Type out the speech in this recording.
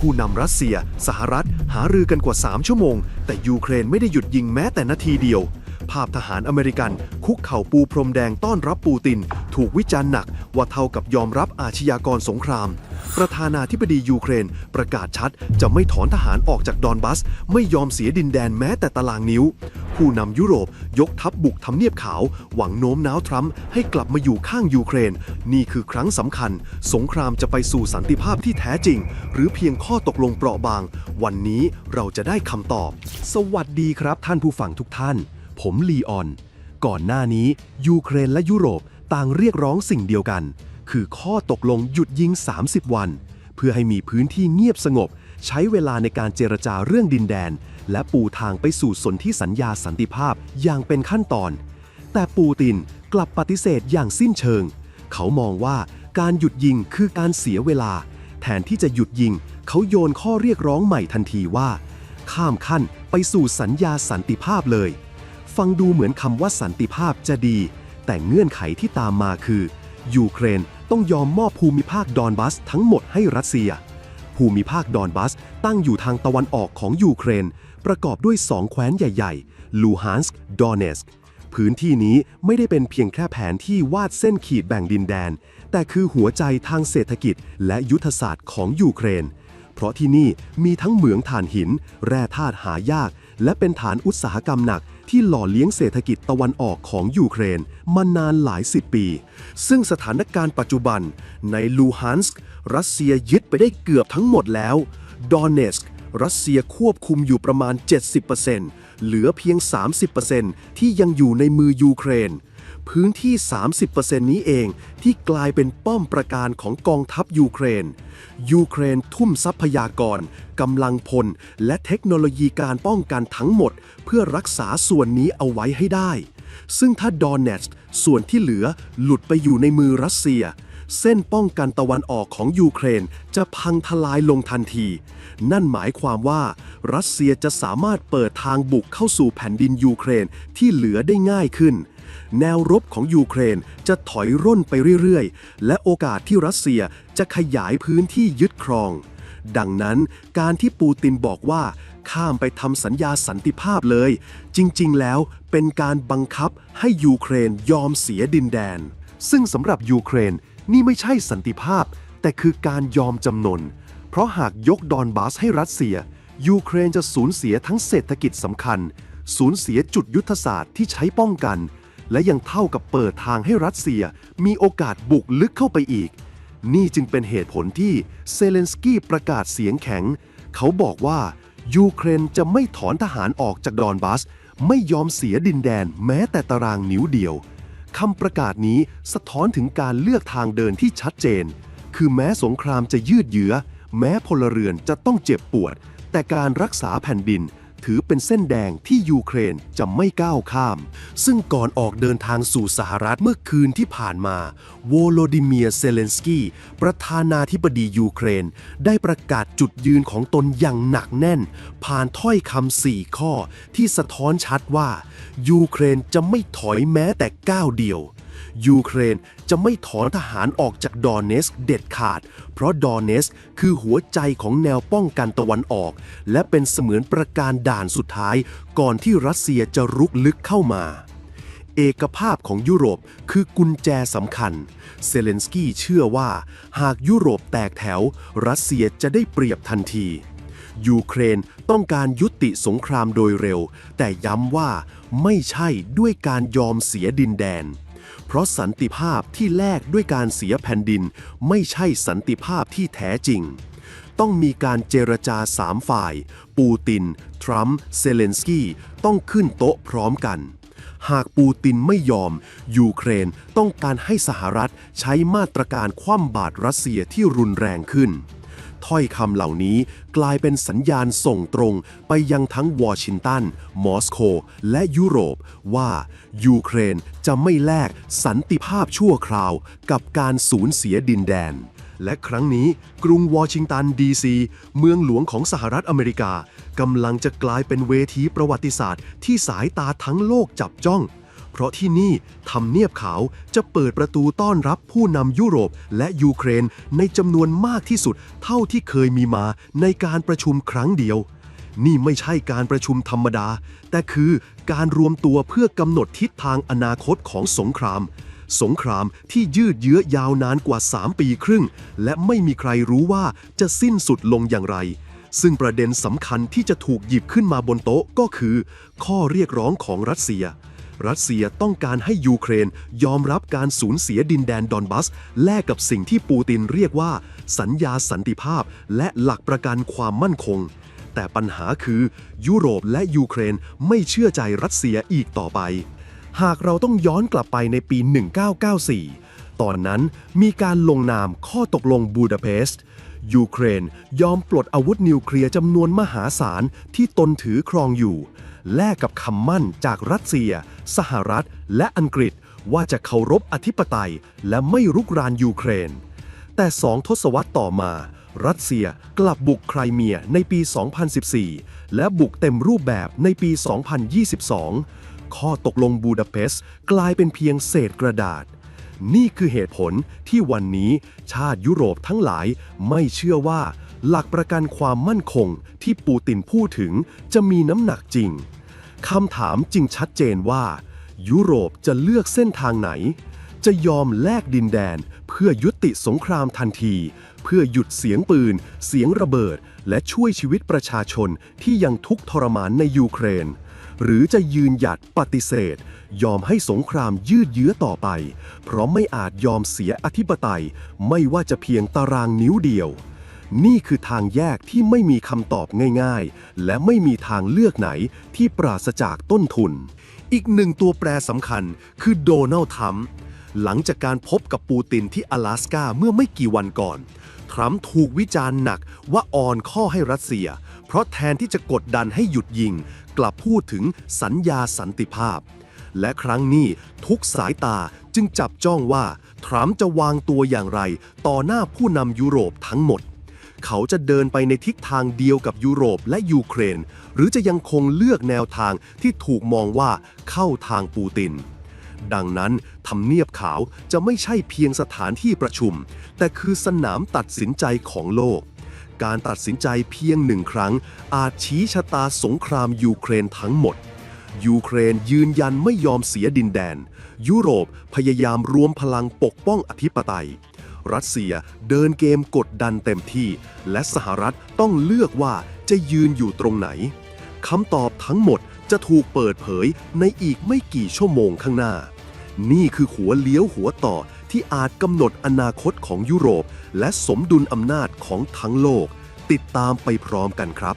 ผู้นำรัสเซีย สหรัฐ หารือกันกว่า 3 ชั่วโมง แต่ยูเครนไม่ได้หยุดยิงแม้แต่นาทีเดียว ภาพทหารอเมริกัน คุกเข่าปูพรมแดงต้อนรับปูติน ถูกวิจารณ์หนักว่าเท่ากับยอมรับอาชญากรสงคราม ประธานาธิบดียูเครน ประกาศชัด จะไม่ถอนทหารออกจากดอนบัส ไม่ยอมเสียดินแดนแม้แต่ตารางนิ้ว ผู้นำยุโรปยกทัพบบุกทำเนียบขาว หวังโน้มน้าวทรัมป์ให้กลับมาอยู่ข้างยูเครน นี่คือครั้งสำคัญ สงครามจะไปสู่สันติภาพที่แท้จริง หรือเพียงข้อตกลงเปราะบาง วันนี้เราจะได้คำตอบ สวัสดีครับท่านผู้ฟังทุกท่าน ผมลีออน ก่อนหน้านี้ ยูเครนและยุโรปต่างเรียกร้องสิ่งเดียวกัน คือข้อตกลงหยุดยิง 30 วัน เพื่อให้มีพื้นที่เงียบสงบ ใช้เวลาในการเจรจาเรื่องดินแดน และปูทางไปสู่สนธิสัญญาสันติภาพอย่างเป็นขั้นตอน แต่ปูตินกลับปฏิเสธอย่างสิ้นเชิง เขามองว่าการหยุดยิงคือการเสียเวลา แทนที่จะหยุดยิง เขาโยนข้อเรียกร้องใหม่ทันทีว่า ข้ามขั้นไปสู่สัญญาสันติภาพเลย ฟังดูเหมือนคำว่าสันติภาพจะดี แต่เงื่อนไขที่ตามมาคือ ยูเครน ต้องยอมมอบภูมิภาคดอนบัสทั้งหมดให้รัสเซีย ภูมิภาคดอนบัสตั้งอยู่ทางตะวันออกของยูเครน ประกอบด้วยสองแคว้นใหญ่ๆ ลูฮานสก์ดอนเนสก์พื้นที่นี้ไม่ได้เป็นเพียงแค่แผนที่วาดเส้นขีดแบ่งดินแดน แต่คือหัวใจทางเศรษฐกิจและยุทธศาสตร์ของยูเครน เพราะที่นี่มีทั้งเหมืองถ่านหิน แร่ธาตุหายาก และเป็นฐานอุตสาหกรรมหนัก ที่หล่อเลี้ยงเศรษฐกิจตะวันออกของยูเครนมานานหลายสิบปี ซึ่งสถานการณ์ปัจจุบัน ในลูฮานสก์รัสเซียยึดไปได้เกือบทั้งหมดแล้วดอนเนสก์รัสเซียควบคุมอยู่ประมาณ 70%เหลือเพียง 30%ที่ยังอยู่ในมือยูเครน พื้นที่ 30%นี้เองที่กลายเป็นป้อมประการของกองทัพยูเครน ยูเครนทุ่มทรัพยากรกำลังพล และเทคโนโลยีการป้องกันทั้งหมด เพื่อรักษาส่วนนี้เอาไว้ให้ได้ ซึ่งถ้าดอนเนสก์ส่วนที่เหลือหลุดไปอยู่ในมือรัสเซียเส้นป้องกันตะวันออกของยูเครนจะพังทลายลงทันที นั่นหมายความว่า รัสเซียจะสามารถเปิดทางบุกเข้าสู่แผ่นดินยูเครนที่เหลือได้ง่ายขึ้น แนวรบของยูเครนจะถอยร่นไปเรื่อยๆ และโอกาสที่รัสเซียจะขยายพื้นที่ยึดครอง ดังนั้นการที่ปูตินบอกว่า ข้ามไปทำสัญญาสันติภาพเลย จริงๆ แล้วเป็นการบังคับให้ยูเครนยอมเสียดินแดน ซึ่งสำหรับยูเครนนี่ไม่ใช่สันติภาพ แต่คือการยอมจำนน เพราะหากยกดอนบาสให้รัสเซีย ยูเครนจะสูญเสียทั้งเศรษฐกิจสำคัญ สูญเสียจุดยุทธศาสตร์ที่ใช้ป้องกัน และยังเท่ากับเปิดทางให้รัสเซียมีโอกาสบุกลึกเข้าไปอีก นี่จึงเป็นเหตุผลที่เซเลนสกี้ประกาศเสียงแข็ง เขาบอกว่า ยูเครนจะไม่ถอนทหารออกจากดอนบัสไม่ยอมเสียดินแดนแม้แต่ตารางนิ้วเดียวคำประกาศนี้สะท้อนถึงการเลือกทางเดินที่ชัดเจน คือแม้สงครามจะยืดเยื้อ แม้พลเรือนจะต้องเจ็บปวด แต่การรักษาแผ่นดิน ถือเป็นเส้นแดงที่ยูเครนจะไม่ก้าวข้าม ซึ่งก่อนออกเดินทางสู่สหรัฐเมื่อคืนที่ผ่านมา โวโลดิเมียเซเลนสกี้ประธานาธิบดียูเครน ได้ประกาศจุดยืนของตนอย่างหนักแน่น ผ่านถ้อยคำสี่ข้อที่สะท้อนชัดว่า ยูเครนจะไม่ถอยแม้แต่ก้าวเดียว ยูเครนจะไม่ถอนทหารออกจากดอนเนสเด็ดขาด เพราะดอนเนสคือหัวใจของแนวป้องกันตะวันออก และเป็นเสมือนประการด่านสุดท้าย ก่อนที่รัสเซียจะรุกลึกเข้ามาเอกภาพของยุโรปคือกุญแจสำคัญ เซเลนสกี้เชื่อว่า หากยุโรปแตกแถว รัสเซียจะได้เปรียบทันที ยูเครนต้องการยุติสงครามโดยเร็ว แต่ย้ำว่าไม่ใช่ด้วยการยอมเสียดินแดน เพราะสันติภาพที่แลกด้วยการเสียแผ่นดิน ไม่ใช่สันติภาพที่แท้จริง ต้องมีการเจรจาสามฝ่าย ปูติน ทรัมป์ เซเลนสกี้ ต้องขึ้นโต๊ะพร้อมกัน หากปูตินไม่ยอม ยูเครนต้องการให้สหรัฐใช้มาตรการคว่ำบาตรรัสเซียที่รุนแรงขึ้น ถ้อยคำเหล่านี้กลายเป็นสัญญาณส่งตรงไปยังทั้งวอชิงตัน มอสโก และยุโรป ว่ายูเครนจะไม่แลกสันติภาพชั่วคราว กับการสูญเสียดินแดน และครั้งนี้กรุงวอชิงตันดีซี เมืองหลวงของสหรัฐอเมริกากำลังจะกลายเป็นเวทีประวัติศาสตร์ ที่สายตาทั้งโลกจับจ้อง เพราะที่นี่ทำเนียบขาวจะเปิดประตูต้อนรับผู้นำยุโรปและยูเครนในจำนวนมากที่สุดเท่าที่เคยมีมาในการประชุมครั้งเดียว นี่ไม่ใช่การประชุมธรรมดา แต่คือการรวมตัวเพื่อกำหนดทิศทางอนาคตของสงครามสงครามที่ยืดเยื้อยาวนานกว่า 3 ปีครึ่ง และไม่มีใครรู้ว่าจะสิ้นสุดลงอย่างไร ซึ่งประเด็นสำคัญที่จะถูกหยิบขึ้นมาบนโต๊ะก็คือ ข้อเรียกร้องของรัสเซีย รัสเซียต้องการให้ยูเครน ยอมรับการสูญเสียดินแดนดอนบัส แลกกับสิ่งที่ปูตินเรียกว่า สัญญาสันติภาพ และหลักประกันความมั่นคง แต่ปัญหาคือยุโรปและยูเครนไม่เชื่อใจรัสเซียอีกต่อไป หากเราต้องย้อนกลับไปในปี 1994 ตอนนั้นมีการลงนามข้อตกลงบูดาเปสต์ยูเครนยอมปลดอาวุธนิวเคลียร์จำนวนมหาศาลที่ตนถือครองอยู่ แลกกับคำมั่นจากรัสเซีย สหรัฐ และอังกฤษ ว่าจะเคารพอธิปไตย และไม่รุกรานยูเครน แต่สองทศวรรษต่อมา รัสเซียกลับบุกไครเมียในปี 2014 และบุกเต็มรูปแบบในปี 2022 ข้อตกลงบูดาเปสต์กลายเป็นเพียงเศษกระดาษนี่คือเหตุผลที่วันนี้ชาติยุโรปทั้งหลายไม่เชื่อว่า หลักประกันความมั่นคงที่ปูตินพูดถึงจะมีน้ำหนักจริงคำถามจึงชัดเจนว่า ยุโรปจะเลือกเส้นทางไหน จะยอมแลกดินแดน เพื่อยุติสงครามทันที เพื่อหยุดเสียงปืน เสียงระเบิด และช่วยชีวิตประชาชนที่ยังทุกข์ทรมานในยูเครน หรือจะยืนหยัดปฏิเสธ ยอมให้สงครามยืดเยื้อต่อไป เพราะไม่อาจยอมเสียอธิปไตย ไม่ว่าจะเพียงตารางนิ้วเดียว นี่คือทางแยกที่ไม่มีคำตอบง่ายๆ และไม่มีทางเลือกไหนที่ปราศจากต้นทุน อีกหนึ่งตัวแปรสำคัญคือโดนัลด์ทรัมป์หลังจากการพบกับปูตินที่阿拉สกาเมื่อไม่กี่วันก่อน ทรัมป์ถูกวิจารณ์หนักว่าอ่อนข้อให้รัสเซีย เพราะแทนที่จะกดดันให้หยุดยิง กลับพูดถึงสัญญาสันติภาพ และครั้งนี้ทุกสายตาจึงจับจ้องว่า ทรัมป์จะวางตัวอย่างไร ต่อหน้าผู้นำยุโรปทั้งหมด เขาจะเดินไปในทิศทางเดียวกับยุโรปและยูเครน หรือจะยังคงเลือกแนวทางที่ถูกมองว่าเข้าทางปูติน ดังนั้นทำเนียบขาวจะไม่ใช่เพียงสถานที่ประชุม แต่คือสนามตัดสินใจของโลก การตัดสินใจเพียงหนึ่งครั้ง อาจชี้ชะตาสงครามยูเครนทั้งหมดยูเครนยืนยันไม่ยอมเสียดินแดน ยุโรปพยายามรวมพลังปกป้องอธิปไตย รัสเซียเดินเกมกดดันเต็มที่ และสหรัฐต้องเลือกว่าจะยืนอยู่ตรงไหนคำตอบทั้งหมดจะถูกเปิดเผยในอีกไม่กี่ชั่วโมงข้างหน้า นี่คือหัวเลี้ยวหัวต่อที่อาจกำหนดอนาคตของยุโรป และสมดุลอำนาจของทั้งโลก ติดตามไปพร้อมกันครับ